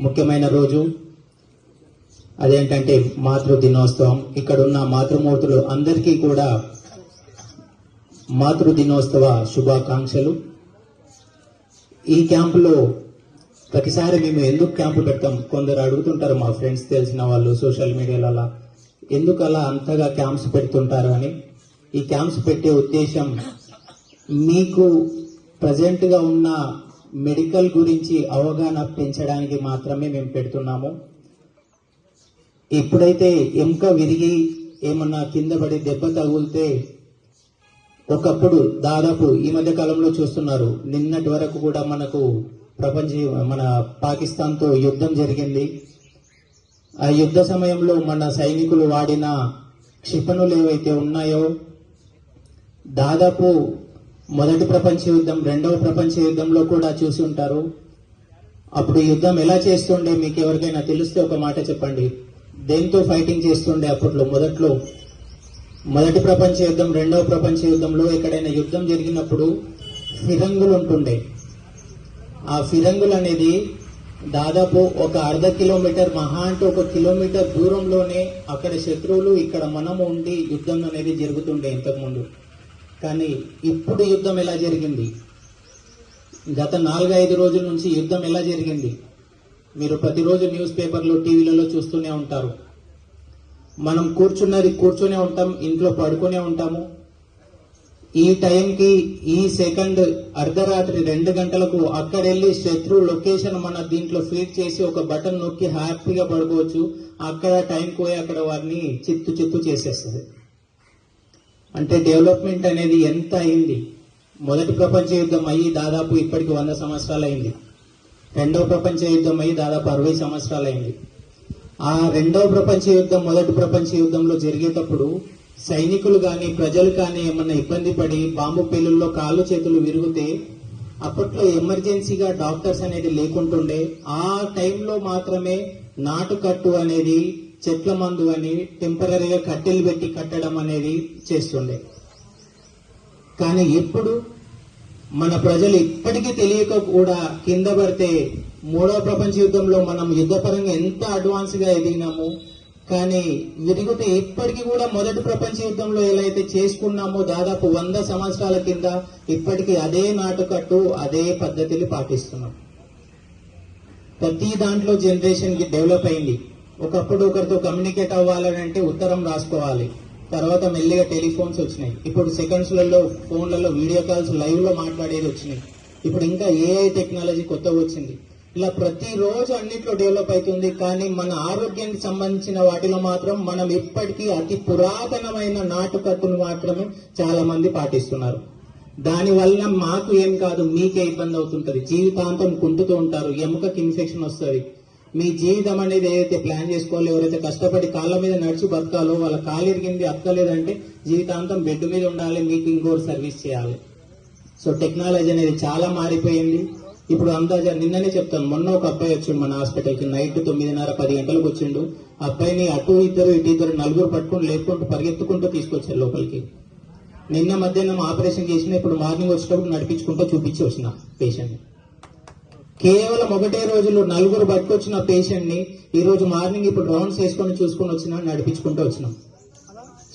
ముఖ్యమైన రోజు. అదేంటంటే మాతృ దినోత్సవం ఇక్కడ ఉన్న మాతృమూర్తులు అందరికీ కూడా మాతృ దినోత్సవ శుభాకాంక్షలు. ఈ క్యాంపులో ప్రతిసారి మేము ఎందుకు క్యాంపు పెడతాం? కొందరు అడుగుతుంటారు మా ఫ్రెండ్స్ తెలిసిన వాళ్ళు సోషల్ మీడియాలో అలా ఎందుకు అలా అంతగా క్యాంప్స్ పెడుతుంటారు అని. ఈ క్యాంప్స్ పెట్టే ఉద్దేశం మీకు ప్రజెంట్గా ఉన్న మెడికల్ గురించి అవగాహన పెంచడానికి మాత్రమే మేము పెడుతున్నాము. ఎప్పుడైతే ఎముక విరిగి ఏమన్నా కింద పడి దెబ్బ తగిలితే ఒకప్పుడు దాదాపు ఈ మధ్య కాలంలో చూస్తున్నారు. నిన్నటి వరకు కూడా మనకు ప్రపంచ మన పాకిస్తాన్తో యుద్ధం జరిగింది. ఆ యుద్ధ సమయంలో మన సైనికులు వాడిన క్షిపణులు ఏవైతే ఉన్నాయో దాదాపు మొదటి ప్రపంచ యుద్ధం రెండవ ప్రపంచ యుద్ధంలో కూడా చూసి ఉంటారు. అప్పుడు యుద్ధం ఎలా చేస్తుండే మీకు ఎవరికైనా తెలిస్తే ఒక మాట చెప్పండి. దేంతో ఫైటింగ్ చేస్తుండే అప్పట్లో? మొదట్లో మొదటి ప్రపంచ యుద్ధం రెండవ ప్రపంచ యుద్ధంలో ఎక్కడైనా యుద్ధం జరిగినప్పుడు ఫిరంగులు ఉంటుండే. ఆ ఫిరంగులు అనేది దాదాపు ఒక అర్ధ కిలోమీటర్ మహా అంటే ఒక కిలోమీటర్ దూరంలోనే అక్కడ శత్రువులు ఇక్కడ మనము ఉండి యుద్ధం అనేది జరుగుతుండే ఇంతకుముందు. కానీ ఇప్పుడు యుద్ధం ఎలా జరిగింది? గత నాలుగైదు రోజుల నుంచి యుద్ధం ఎలా జరిగింది? మీరు ప్రతిరోజు న్యూస్ పేపర్లో టీవీలలో చూస్తూనే ఉంటారు. మనం కూర్చున్నది కూర్చునే ఉంటాం ఇంట్లో పడుకునే ఉంటాము. ఈ టైంకి ఈ సెకండ్ అర్ధరాత్రి రెండు గంటలకు అక్కడ వెళ్ళి శత్రు లొకేషన్ మన దీంట్లో ఫీడ్ చేసి ఒక బటన్ నొక్కి హ్యాపీగా పడుకోవచ్చు. అక్కడ టైం పోయి అక్కడ వారిని చిత్తు చిత్తు చేసేస్తుంది. అంటే డెవలప్మెంట్ అనేది ఎంత అయింది? మొదటి ప్రపంచ యుద్ధం అయ్యి దాదాపు ఇప్పటికి వంద సంవత్సరాలు అయింది. రెండవ ప్రపంచ యుద్ధం అయ్యి దాదాపు అరవై సంవత్సరాలు అయింది. ఆ రెండవ ప్రపంచ యుద్ధం మొదటి ప్రపంచ యుద్ధంలో జరిగేటప్పుడు సైనికులు కానీ ప్రజలు కానీ ఏమన్నా ఇబ్బంది పడి బాంబు పేలుల్లో కాళ్ళు చేతులు విరిగితే అప్పట్లో ఎమర్జెన్సీగా డాక్టర్స్ అనేది లేకుంటుండే ఆ టైంలో మాత్రమే నాటుకట్టు అనేది చెట్ల మందు అని టెంపరీగా కట్టెలు పెట్టి కట్టడం అనేది చేస్తుండే. కానీ ఇప్పుడు మన ప్రజలు ఇప్పటికీ తెలియక కూడా కింద పడితే మూడవ ప్రపంచ యుద్ధంలో మనం యుద్ధపరంగా ఎంత అడ్వాన్స్గా ఎదిగినాము కానీ విరిగితే ఇప్పటికీ కూడా మొదటి ప్రపంచ యుద్ధంలో ఎలా అయితే చేసుకున్నామో దాదాపు వంద సంవత్సరాల కింద ఇప్పటికీ అదే నాటుకట్టు అదే పద్ధతిని పాటిస్తున్నాం. ప్రతి దాంట్లో జనరేషన్కి డెవలప్ అయింది. ఒకప్పుడు ఒకరితో కమ్యూనికేట్ అవ్వాలని అంటే ఉత్తరం రాసుకోవాలి. తర్వాత మెల్లిగా టెలిఫోన్స్ వచ్చినాయి. ఇప్పుడు సెకండ్స్లలో ఫోన్లలో వీడియో కాల్స్ లైవ్లో మాట్లాడేది వచ్చినాయి. ఇప్పుడు ఇంకా ఏఐ టెక్నాలజీ కొత్తగా వచ్చింది. ఇలా ప్రతిరోజు అన్నిట్లో డెవలప్ అవుతుంది. కానీ మన ఆరోగ్యానికి సంబంధించిన వాటిలో మాత్రం మనం ఇప్పటికీ అతి పురాతనమైన నాటుకట్టును మాత్రమే చాలా మంది పాటిస్తున్నారు. దాని వలన మాకు ఏం కాదు మీకే ఇబ్బంది అవుతుంటది. జీవితాంతం కుంటుతూ ఉంటారు. ఎముకకి ఇన్ఫెక్షన్ వస్తుంది. మీ జీవితం అనేది ఏదైతే ప్లాన్ చేసుకోవాలో ఎవరైతే కష్టపడి కాళ్ళ మీద నడిచి బతకాలో వాళ్ళ కాలు ఇరిగింది అక్కలేదంటే జీవితాంతం బెడ్ మీద ఉండాలి మీకు ఇంకోటి సర్వీస్ చేయాలి. సో టెక్నాలజీ అనేది చాలా మారిపోయింది. ఇప్పుడు అందాజా నిన్ననే చెప్తాను మొన్న ఒక అబ్బాయి వచ్చిండు మన హాస్పిటల్కి నైట్ తొమ్మిదిన్నర పది గంటలకు వచ్చిండు. అబ్బాయిని అటు ఇద్దరు ఇటు ఇద్దరు నలుగురు పట్టుకుని లేపుకుంటూ పరిగెత్తుకుంటూ తీసుకొచ్చారు లోపలికి. నిన్న మధ్యాహ్నం ఆపరేషన్ చేసిన ఇప్పుడు మార్నింగ్ వచ్చేటప్పుడు నడిపించుకుంటూ చూపించి వచ్చిన పేషెంట్ కేవలం ఒకటే రోజులో నలుగురు పట్టుకొచ్చిన పేషెంట్ని ఈ రోజు మార్నింగ్ ఇప్పుడు రౌండ్స్ వేసుకొని చూసుకొని వచ్చినా నడిపించుకుంటూ వచ్చినాం.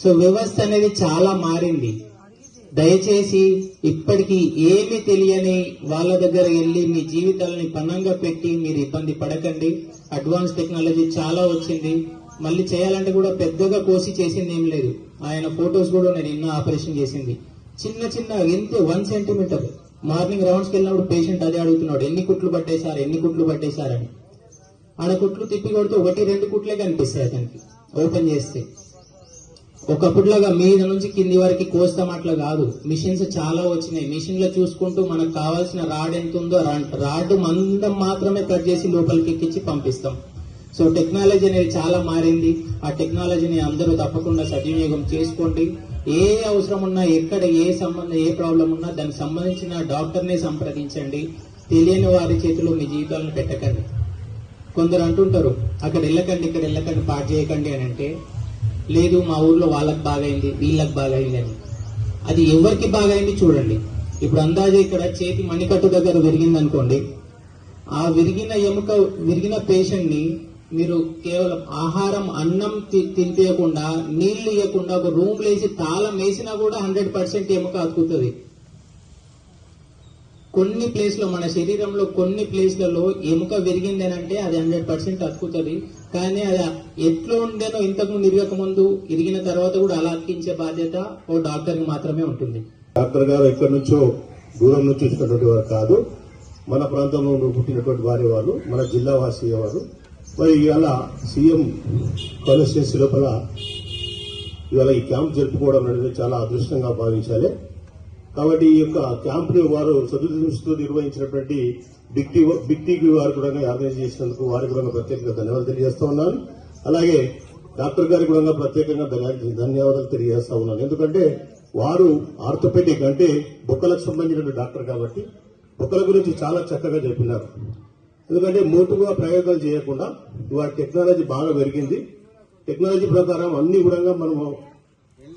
సో వ్యవస్థ అనేది చాలా మారింది. దయచేసి ఇప్పటికీ ఏమి తెలియని వాళ్ళ దగ్గర వెళ్ళి మీ జీవితాలని పన్నంగా పెట్టి మీరు ఇబ్బంది పడకండి. అడ్వాన్స్ టెక్నాలజీ చాలా వచ్చింది. మళ్ళీ చేయాలంటే కూడా పెద్దగా కోసి చేసింది ఏం లేదు. ఆయన ఫొటోస్ కూడా నేను నిన్న ఆపరేషన్ చేసింది. చిన్న చిన్న ఎంత వన్ సెంటీమీటర్ మార్నింగ్ రౌండ్స్కి వెళ్ళినప్పుడు పేషెంట్ అదే అడుగుతున్నాడు ఎన్ని కుట్లు పట్టేశారు ఎన్ని కుట్లు పట్టేశారని ఆడ కుట్లు తిప్పి కొడితే ఒకటి రెండు కుట్లే కనిపిస్తాయి అతనికి ఓపెన్ చేస్తే. ఒకప్పుడులాగా మీద నుంచి కింది వరకు కోస్తాం అట్లా కాదు. మిషన్స్ చాలా వచ్చినాయి. మిషన్లో చూసుకుంటూ మనకు కావాల్సిన రాడ్ ఎంత ఉందో రాడ్ మందం మాత్రమే కట్ చేసి లోపలికి ఎక్కించి పంపిస్తాం. సో టెక్నాలజీ అనేది చాలా మారింది. ఆ టెక్నాలజీని అందరూ తప్పకుండా సద్వినియోగం చేసుకోండి. ఏ అవసరం ఉన్నా ఎక్కడ ఏ సంబంధం ఏ ప్రాబ్లం ఉన్నా దానికి సంబంధించిన డాక్టర్నే సంప్రదించండి. తెలియని వారి చేతిలో మీ జీవితాలను పెట్టకండి. కొందరు అంటుంటారు అక్కడ వెళ్ళకండి ఇక్కడ వెళ్ళకండి పాటు చేయకండి అని అంటే లేదు మా ఊర్లో వాళ్ళకి బాగైంది వీళ్ళకి బాగైంది అని. అది ఎవరికి బాగైంది చూడండి. ఇప్పుడు అందాజే ఇక్కడ చేతి మణికట్టు దగ్గర విరిగింది అనుకోండి ఆ విరిగిన ఎముక విరిగిన పేషెంట్ని మీరు కేవలం ఆహారం అన్నం తి- తినిపించకుండా నీళ్ళు ఇవ్వకుండా ఒక రూమ్ వేసి తాళం వేసినా కూడా హండ్రెడ్ పర్సెంట్ ఎముక అతుకుతుంది కొన్ని ప్లేస్లో మన శరీరంలో కొన్ని ప్లేస్లలో ఎముక విరిగింది అని అంటే అది హండ్రెడ్ పర్సెంట్ అతుకుతుంది. కానీ అది ఎట్లా ఉండేనో ఇంతకుముందు ఇరగకముందు ఇరిగిన తర్వాత కూడా అలా అతికించే బాధ్యత ఓ డాక్టర్కి మాత్రమే ఉంటుంది. డాక్టర్ గారు ఎక్కడి నుంచో దూరం నుంచి వచ్చినటువంటి వారు కాదు. మన ప్రాంతంలో పుట్టినటువంటి వారి వాళ్ళు మన జిల్లా వాసి వారు. మరి ఇవాళ సీఎం కాన్స్టిట్యూన్సీ లోపల ఇవాళ ఈ క్యాంప్ జరుపుకోవడం అనేది చాలా అదృష్టంగా భావించాలి. కాబట్టి ఈ యొక్క క్యాంప్ని వారు సదుదృష్టితో నిర్వహించినటువంటి బిగ్ టీ బిగ్ వారు కూడా ఆర్గనైజ్ చేసినందుకు వారికి కూడా ప్రత్యేకంగా ధన్యవాదాలు తెలియజేస్తా ఉన్నాను. అలాగే డాక్టర్ గారికి కూడా ప్రత్యేకంగా ధన్యవాదాలు తెలియజేస్తా ఉన్నాను. ఎందుకంటే వారు ఆర్థోపెడిక్ అంటే బొక్కలకు సంబంధించిన డాక్టర్ కాబట్టి బొక్కల గురించి చాలా చక్కగా చెప్పినారు. ఎందుకంటే మోటుగా ప్రయోగాలు చేయకుండా ఇవాళ టెక్నాలజీ బాగా పెరిగింది. టెక్నాలజీ ప్రకారం అన్ని కూడా మనము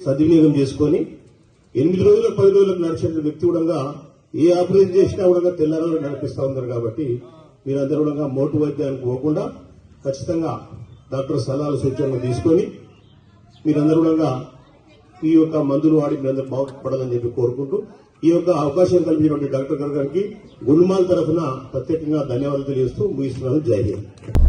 సద్వినియోగం చేసుకొని ఎనిమిది రోజులకు పది రోజులకు నడిచిన వ్యక్తి కూడా ఏ ఆపరేషన్ చేసినా కూడా తెల్లారో నడిపిస్తూ ఉన్నారు కాబట్టి మీరందరూ కూడా మోటు వైద్యానికి పోకుండా ఖచ్చితంగా డాక్టర్ సలహాలు సూచనలు తీసుకొని మీరందరూ కూడా ఈ యొక్క మందులు వాడి మీరందరూ బాగుపడాలని చెప్పి కోరుకుంటూ ఈ యొక్క అవకాశం కల్పించినటువంటి డాక్టర్ గారికి గుణమాల తరఫున ప్రత్యేకంగా ధన్యవాదాలు తెలియజేస్తూ ముగిస్తున్నాను. జై హింద్.